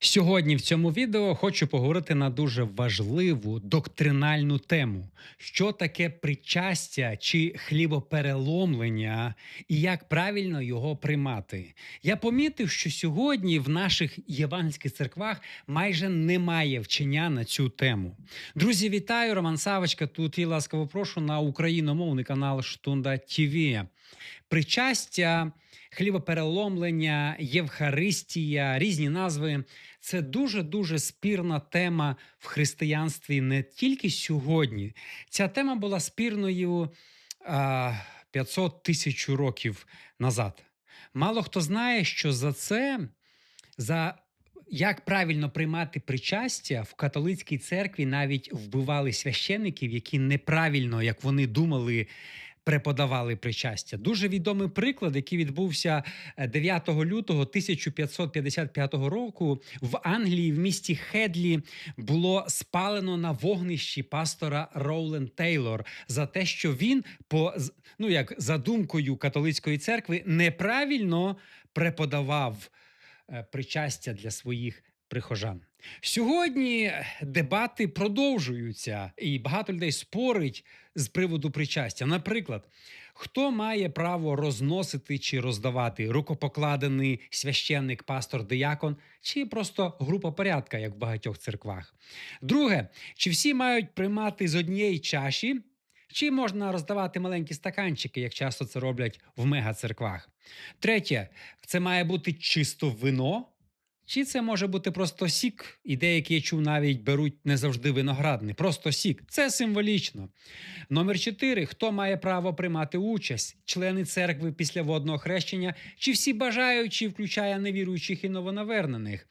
Сьогодні в цьому відео хочу поговорити на дуже важливу доктринальну тему: що таке причастя чи хлібопереломлення, і як правильно його приймати. Я помітив, що сьогодні в наших євангельських церквах майже немає вчення на цю тему. Друзі, вітаю! Роман Савочка. Тут і ласкаво прошу на україномовний канал Штунда ТВ. Причастя, хлібопереломлення, Євхаристія, різні назви це дуже дуже спірна тема в християнстві не тільки сьогодні. Ця тема була спірною 500 тисяч років назад. Мало хто знає, що за це, за як правильно приймати причастя в католицькій церкві навіть вбивали священиків, які неправильно, як вони думали, преподавали причастя. Дуже відомий приклад, який відбувся 9 лютого 1555 року в Англії, в місті Хедлі, було спалено на вогнищі пастора Роулен Тейлор за те, що він, по ну як за думкою католицької церкви, неправильно преподавав е, причастя для своїх прихожан. Сьогодні дебати продовжуються, і багато людей спорить з приводу причастя. Наприклад, хто має право розносити чи роздавати рукопокладений священник, пастор, диякон, чи просто група порядка, як в багатьох церквах. Друге, чи всі мають приймати з однієї чаші? Чи можна роздавати маленькі стаканчики, як часто це роблять в мегацерквах? Третє, це має бути чисто вино. Чи це може бути просто сік, і деякі я чув навіть беруть не завжди виноградний, просто сік. Це символічно. Номер 4. Хто має право приймати участь? Члени церкви після водного хрещення, чи всі бажаючі, включає невіруючих і новонавернених?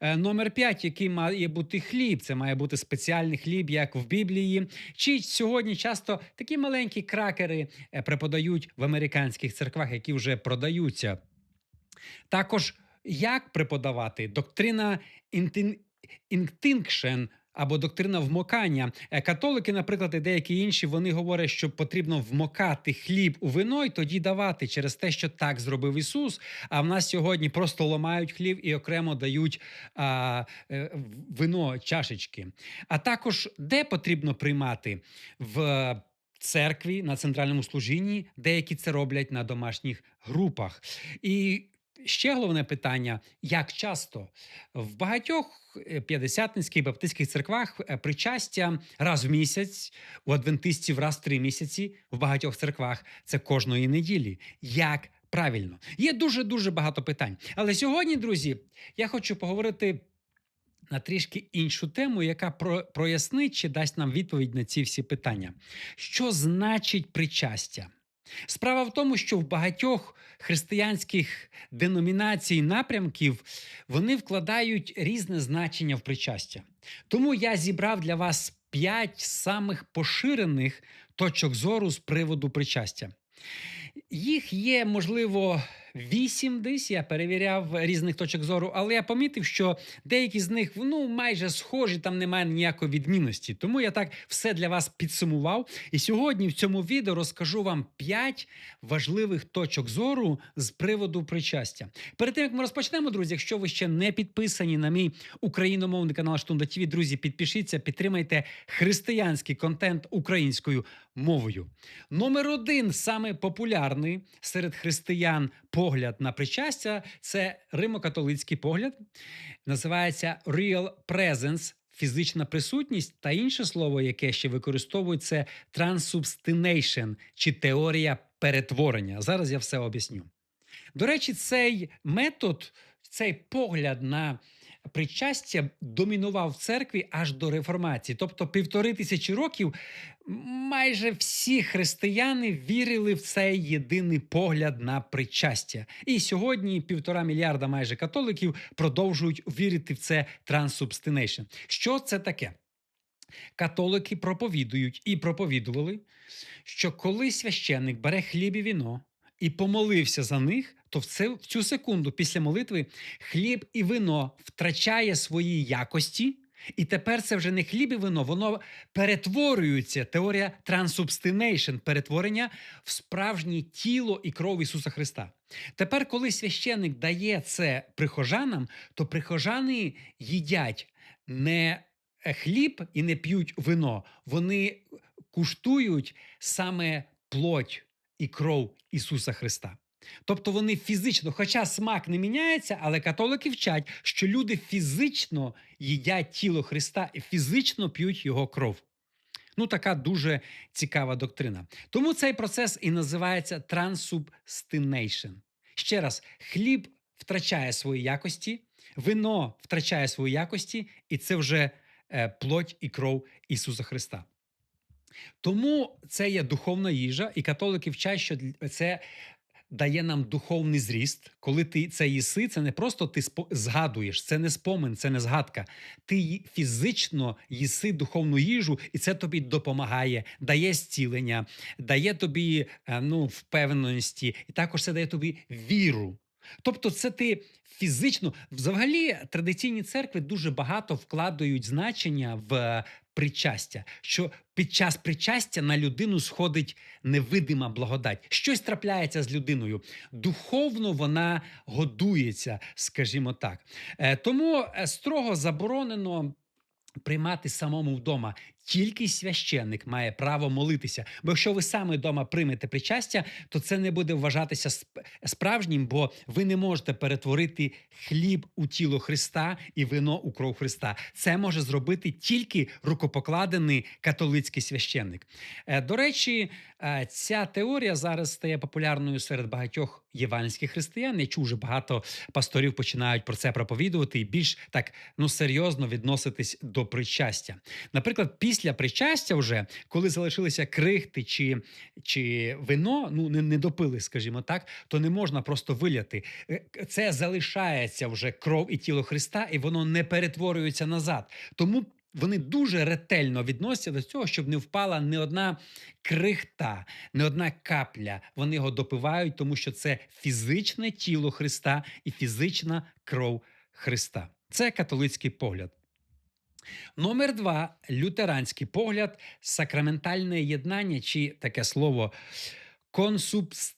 Е, номер 5. Який має бути хліб? Це має бути спеціальний хліб, як в Біблії. Чи сьогодні часто такі маленькі кракери е, преподають в американських церквах, які вже продаються? Також як преподавати доктрина інтинкшн або доктрина вмокання. Е, католики, наприклад, і деякі інші, вони говорять, що потрібно вмокати хліб у вино і тоді давати через те, що так зробив Ісус. А в нас сьогодні просто ламають хліб і окремо дають а, е, вино чашечки. А також де потрібно приймати в. Церкві на центральному служінні деякі це роблять на домашніх групах, і ще головне питання: як часто в багатьох е, п'ятдесятницьких баптистських церквах е, причастя раз в місяць, у адвентистів раз в три місяці, в багатьох церквах це кожної неділі. Як правильно? Є дуже дуже багато питань. Але сьогодні, друзі, я хочу поговорити. На трішки іншу тему, яка прояснить чи дасть нам відповідь на ці всі питання. Що значить причастя? Справа в тому, що в багатьох християнських деномінацій напрямків вони вкладають різне значення в причастя. Тому я зібрав для вас п'ять самих поширених точок зору з приводу причастя. Їх є, можливо, вісім десь. Я перевіряв різних точок зору, але я помітив, що деякі з них ну майже схожі, там немає ніякої відмінності. Тому я так все для вас підсумував. І сьогодні в цьому відео розкажу вам п'ять важливих точок зору з приводу причастя. Перед тим як ми розпочнемо, друзі, якщо ви ще не підписані на мій україномовний канал Штунда ТВ, друзі, підпишіться, підтримайте християнський контент українською мовою. Номер один саме популярний серед християн погляд на причастя це римокатолицький погляд, називається Real Presence. Фізична присутність та інше слово, яке ще використовують, це transubstination чи теорія перетворення. Зараз я все об'ясню. До речі, цей метод, цей погляд на причастя домінував в церкві аж до реформації. Тобто, півтори тисячі років майже всі християни вірили в цей єдиний погляд на причастя. І сьогодні півтора мільярда майже католиків продовжують вірити в це трансубстинейшн. Що це таке? Католики проповідують і проповідували, що коли священник бере хліб і віно і помолився за них, то в, це, в цю секунду після молитви хліб і вино втрачає свої якості І тепер це вже не хліб і вино, воно перетворюється. Теорія трансубстинейшн, перетворення в справжнє тіло і кров Ісуса Христа. Тепер, коли священник дає це прихожанам, то прихожани їдять не хліб і не п'ють вино, вони куштують саме плоть і кров Ісуса Христа. Тобто вони фізично, хоча смак не міняється, але католики вчать, що люди фізично їдять тіло Христа і фізично п'ють його кров. Ну, така дуже цікава доктрина. Тому цей процес і називається трансубстинейшн. Ще раз, хліб втрачає свої якості, вино втрачає свої якості, і це вже е, плоть і кров Ісуса Христа. Тому це є духовна їжа, і католики вчать, що це дає нам духовний зріст. Коли ти це їси, це не просто ти згадуєш, це не спомин, це не згадка. Ти фізично їси духовну їжу, і це тобі допомагає, дає зцілення, дає тобі е, ну, впевненості, і також це дає тобі віру. Тобто, це ти фізично, взагалі, традиційні церкви дуже багато вкладають значення в причастя, що під час причастя на людину сходить невидима благодать. Щось трапляється з людиною. Духовно вона годується, скажімо так. Е, тому е, строго заборонено. Приймати самому вдома тільки священник має право молитися. Бо якщо ви саме вдома приймете причастя, то це не буде вважатися справжнім, бо ви не можете перетворити хліб у тіло Христа і вино у кров Христа. Це може зробити тільки рукопокладений католицький священник. Е, до речі, е, ця теорія зараз стає популярною серед багатьох євангельських християн. Я вже багато пасторів починають про це проповідувати і більш так ну серйозно відноситись до причастя. Наприклад, після після причастя, вже коли залишилися крихти чи чи вино, ну не, не допили, скажімо так, то не можна просто виляти. Е, це залишається вже кров і тіло Христа, і воно не перетворюється назад. Тому. Вони дуже ретельно відносяться до цього, щоб не впала не одна крихта, не одна капля. Вони його допивають, тому що це фізичне тіло Христа і фізична кров Христа. Це католицький погляд. Номер два лютеранський погляд, сакраментальне єднання, чи таке слово консубс...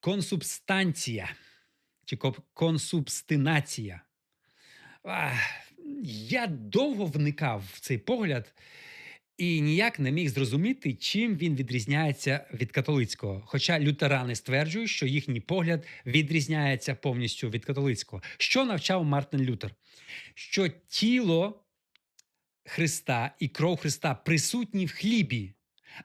консубстанція чи консубстинація. Я довго вникав в цей погляд і ніяк не міг зрозуміти, чим він відрізняється від католицького. Хоча лютерани стверджують, що їхній погляд відрізняється повністю від католицького. Що навчав Мартин Лютер? Що тіло Христа і кров Христа присутні в хлібі,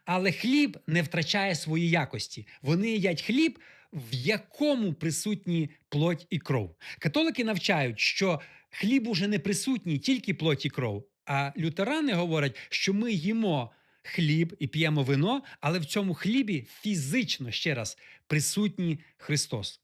але хліб не втрачає свої якості. Вони їдять хліб, в якому присутні плоть і кров. Католики навчають, що хліб уже не присутній, тільки плоть і кров. А лютерани говорять, що ми їмо хліб і п'ємо вино, але в цьому хлібі фізично ще раз присутній Христос.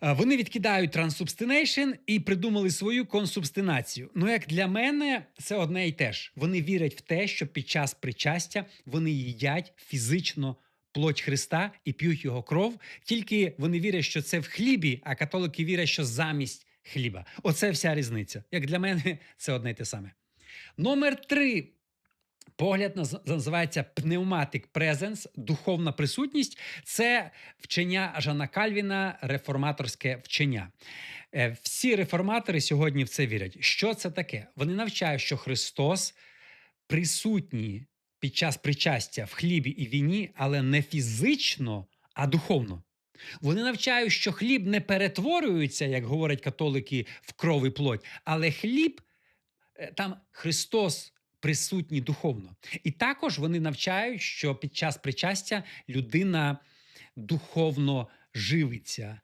Вони відкидають трансубстинейшн і придумали свою консубстинацію. Ну, як для мене, це одне і те ж. Вони вірять в те, що під час причастя вони їдять фізично плоть Христа і п'ють його кров. Тільки вони вірять, що це в хлібі, а католики вірять, що замість хліба. Оце вся різниця. Як для мене, це одне й те саме. Номер три Погляд називається пневматик презенс, духовна присутність. Це вчення Жана Кальвіна, реформаторське вчення. Е, всі реформатори сьогодні в це вірять. Що це таке? Вони навчають, що Христос присутній під час причастя в хлібі і віні, але не фізично, а духовно. Вони навчають, що хліб не перетворюється, як говорять католики, в кров і плоть, але хліб е, там Христос присутні духовно. І також вони навчають, що під час причастя людина духовно живиться,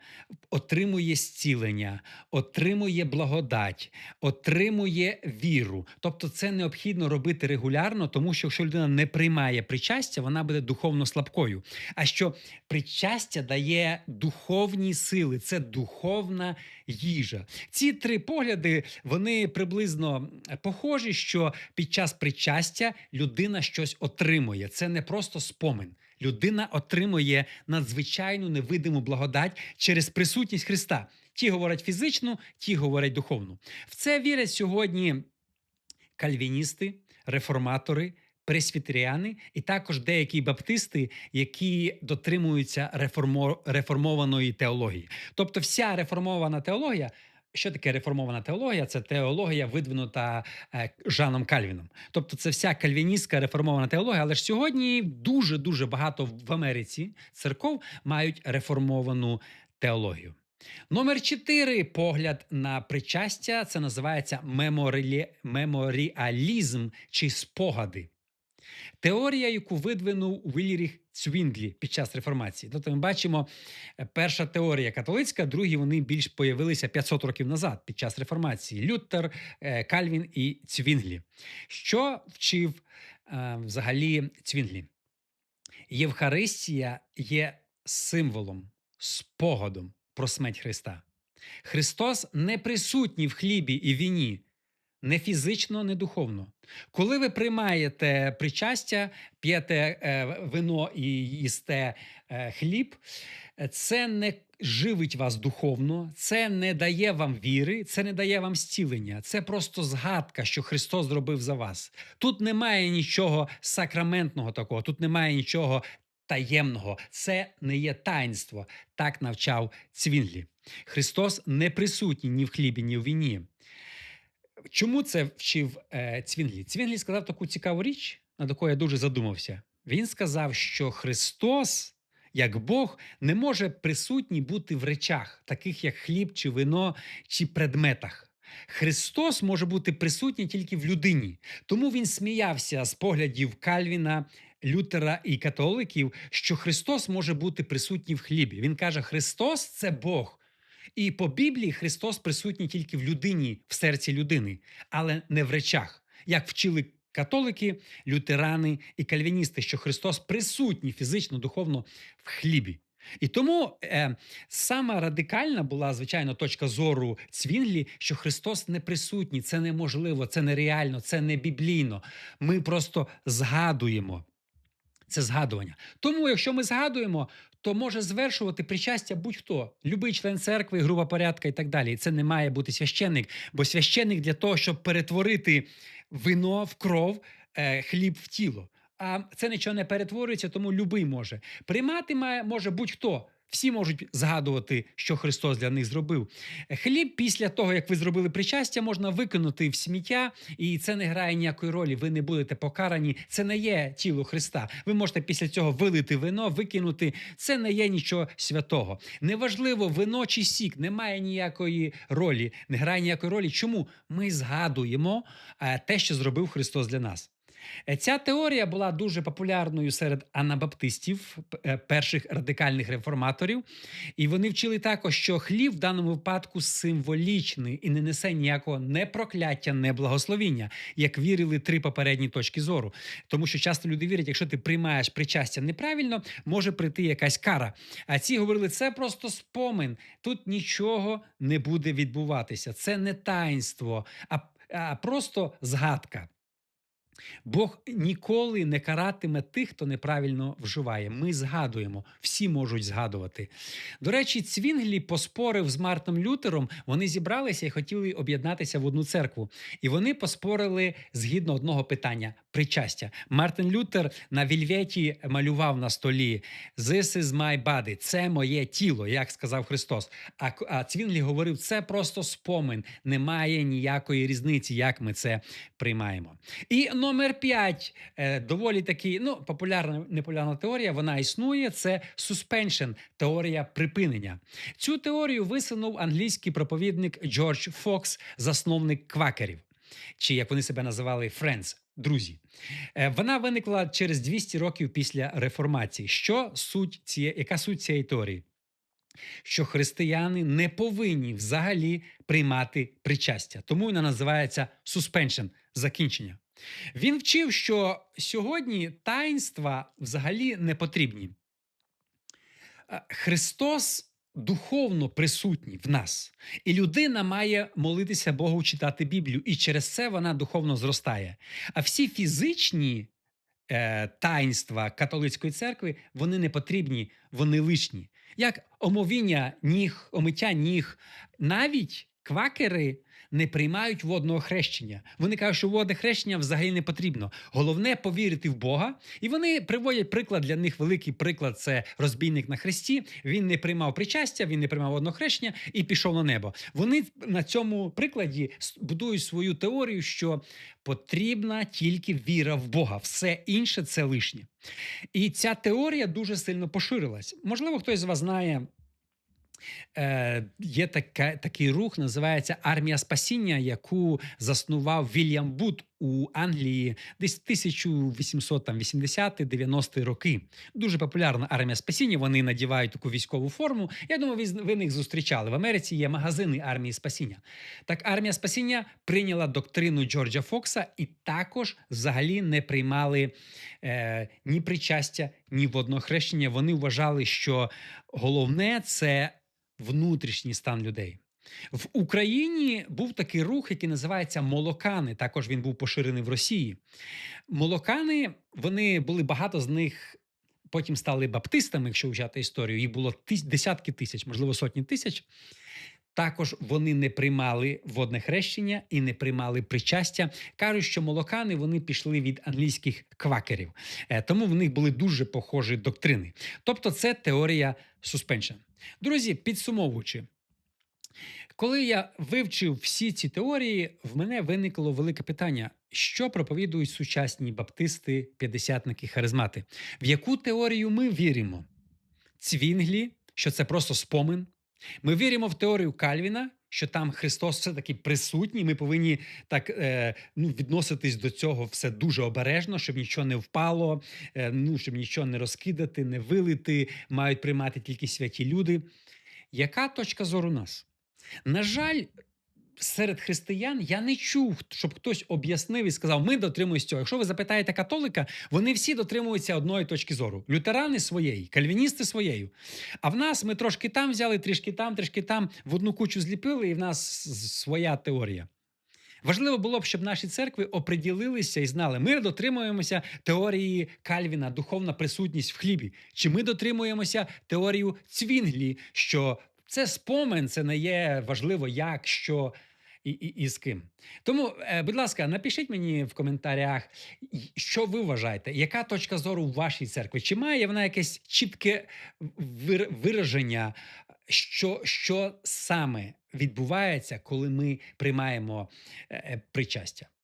отримує зцілення, отримує благодать, отримує віру. Тобто, це необхідно робити регулярно, тому що якщо людина не приймає причастя, вона буде духовно слабкою. А що причастя дає духовні сили, це духовна їжа. Ці три погляди вони приблизно похожі, що під час причастя людина щось отримує. Це не просто спомин людина отримує надзвичайну невидиму благодать через присутність Христа. Ті говорять фізичну, ті говорять духовну. В це вірять сьогодні кальвіністи, реформатори, пресвітеріани і також деякі баптисти, які дотримуються реформо- реформованої теології. Тобто, вся реформована теологія. Що таке реформована теологія? Це теологія, видвинута е, Жаном Кальвіном. Тобто, це вся кальвіністська реформована теологія. Але ж сьогодні дуже дуже багато в Америці церков мають реформовану теологію. Номер 4 погляд на причастя. Це називається меморі... меморіалізм чи спогади. Теорія, яку видвинув Вільріх Цвінглі під час реформації. Тобто ми бачимо, е, перша теорія католицька, другі вони більш появилися 500 років назад під час реформації. Лютер, е, Кальвін і Цвінглі. Що вчив е, взагалі Цвінглі? Євхаристія є символом, спогадом про смерть Христа. Христос не присутній в хлібі і віні, не фізично, не духовно. Коли ви приймаєте причастя, п'єте е, вино і їсте е, хліб, це не живить вас духовно, це не дає вам віри, це не дає вам зцілення. Це просто згадка, що Христос зробив за вас. Тут немає нічого сакраментного такого, тут немає нічого таємного. Це не є таїнство. Так навчав Цвінлі. Христос не присутній ні в хлібі, ні в віні. Чому це вчив е, Цвінглі? Цвінглі сказав таку цікаву річ, над якою я дуже задумався. Він сказав, що Христос, як Бог, не може присутній бути в речах, таких як хліб, чи вино, чи предметах. Христос може бути присутній тільки в людині. Тому він сміявся з поглядів Кальвіна, Лютера і католиків, що Христос може бути присутній в хлібі. Він каже: Христос це Бог. І по Біблії Христос присутній тільки в людині, в серці людини, але не в речах, як вчили католики, лютерани і кальвіністи, що Христос присутній фізично, духовно в хлібі. І тому е, сама радикальна була, звичайно, точка зору Цвінглі, що Христос не присутній, це неможливо, це нереально, це не біблійно. Ми просто згадуємо. Це згадування. Тому, якщо ми згадуємо, то може звершувати причастя будь-хто, любий член церкви, група порядка і так далі. І це не має бути священник, бо священник для того, щоб перетворити вино в кров, е, хліб в тіло. А це нічого не перетворюється, тому любий може. Приймати має може будь-хто. Всі можуть згадувати, що Христос для них зробив. Хліб після того, як ви зробили причастя, можна викинути в сміття, і це не грає ніякої ролі. Ви не будете покарані. Це не є тіло Христа. Ви можете після цього вилити вино, викинути. Це не є нічого святого. Неважливо, вино чи сік, не має ніякої ролі, не грає ніякої ролі. Чому ми згадуємо е, те, що зробив Христос для нас? Е, Ця теорія була дуже популярною серед анабаптистів, е, перших радикальних реформаторів, і вони вчили також, що хліб в даному випадку символічний і не несе ніякого не прокляття, не благословіння, як вірили три попередні точки зору. Тому що часто люди вірять, якщо ти приймаєш причастя неправильно, може прийти якась кара. А ці говорили, це просто спомин. Тут нічого не буде відбуватися. Це не таїнство, а, а просто згадка. Бог ніколи не каратиме тих, хто неправильно вживає. Ми згадуємо, всі можуть згадувати. До речі, Цвінглі поспорив з Мартом Лютером. Вони зібралися і хотіли об'єднатися в одну церкву. І вони поспорили згідно одного питання причастя. Мартин Лютер на вільветі малював на столі «This is my body» – це моє тіло, як сказав Христос. А, Цвінглі говорив, це просто спомин, немає ніякої різниці, як ми це приймаємо. І номер 5, доволі таки ну, популярна непопулярна теорія, вона існує. Це suspension, теорія припинення. Цю теорію висунув англійський проповідник Джордж Фокс, засновник квакерів, чи як вони себе називали Friends. Друзі, Е, вона виникла через 200 років після реформації. Що суть цієї, яка суть цієї теорії? Що християни не повинні взагалі приймати причастя, тому вона називається suspension – закінчення. Він вчив, що сьогодні таїнства взагалі не потрібні. Е, Христос духовно присутній в нас, і людина має молитися Богу, читати Біблію, і через це вона духовно зростає. А всі фізичні е, таїнства католицької церкви вони не потрібні, вони лишні. Як омовіння ніг, омиття ніг, навіть квакери не приймають водного хрещення. Вони кажуть, що водне хрещення взагалі не потрібно. Головне повірити в Бога. І вони приводять приклад для них великий приклад це розбійник на хресті. Він не приймав причастя, він не приймав водного хрещення і пішов на небо. Вони на цьому прикладі будують свою теорію, що потрібна тільки віра в Бога, все інше це лишнє. І ця теорія дуже сильно поширилась. Можливо, хтось з вас знає. Е, є така, такий рух, називається Армія Спасіння, яку заснував Вільям Бут у Англії десь 1880-90 роки. Дуже популярна армія спасіння. Вони надівають таку військову форму. Я думаю, ви них зустрічали. В Америці є магазини армії спасіння. Так, армія спасіння прийняла доктрину Джорджа Фокса і також взагалі не приймали е, ні причастя, ні водного хрещення. Вони вважали, що головне це внутрішній стан людей. В Україні був такий рух, який називається молокани. Також він був поширений в Росії. Молокани, вони були багато з них. Потім стали баптистами, якщо вивчати історію. Їх було тис- десятки тисяч, можливо, сотні тисяч. Також вони не приймали водне хрещення і не приймали причастя. Кажуть, що молокани вони пішли від англійських квакерів, Е, тому в них були дуже похожі доктрини. Тобто, це теорія суспеншн. Друзі, підсумовуючи, коли я вивчив всі ці теорії, в мене виникло велике питання: що проповідують сучасні баптисти, п'ятдесятники, харизмати? В яку теорію ми віримо? Цвінглі, що це просто спомин. Ми віримо в теорію Кальвіна, що там Христос все-таки присутній. Ми повинні так е, ну, відноситись до цього все дуже обережно, щоб нічого не впало, е, ну, щоб нічого не розкидати, не вилити, мають приймати тільки святі люди. Яка точка зору нас? На жаль, серед християн я не чув, щоб хтось об'яснив і сказав: ми дотримуємося цього. Якщо ви запитаєте католика, вони всі дотримуються одної точки зору: лютерани своєї, кальвіністи своєю. А в нас ми трошки там взяли, трішки там, трішки там, в одну кучу зліпили, і в нас своя теорія. Важливо було б, щоб наші церкви оприділилися і знали, ми дотримуємося теорії Кальвіна, духовна присутність в хлібі. Чи ми дотримуємося теорію Цвінглі, що це спомин, це не є важливо, як, що і, і, і з ким. Тому, е, будь ласка, напишіть мені в коментарях, що ви вважаєте, яка точка зору в вашій церкві? Чи має вона якесь чітке вир- вираження, що, що саме відбувається, коли ми приймаємо е, е, причастя?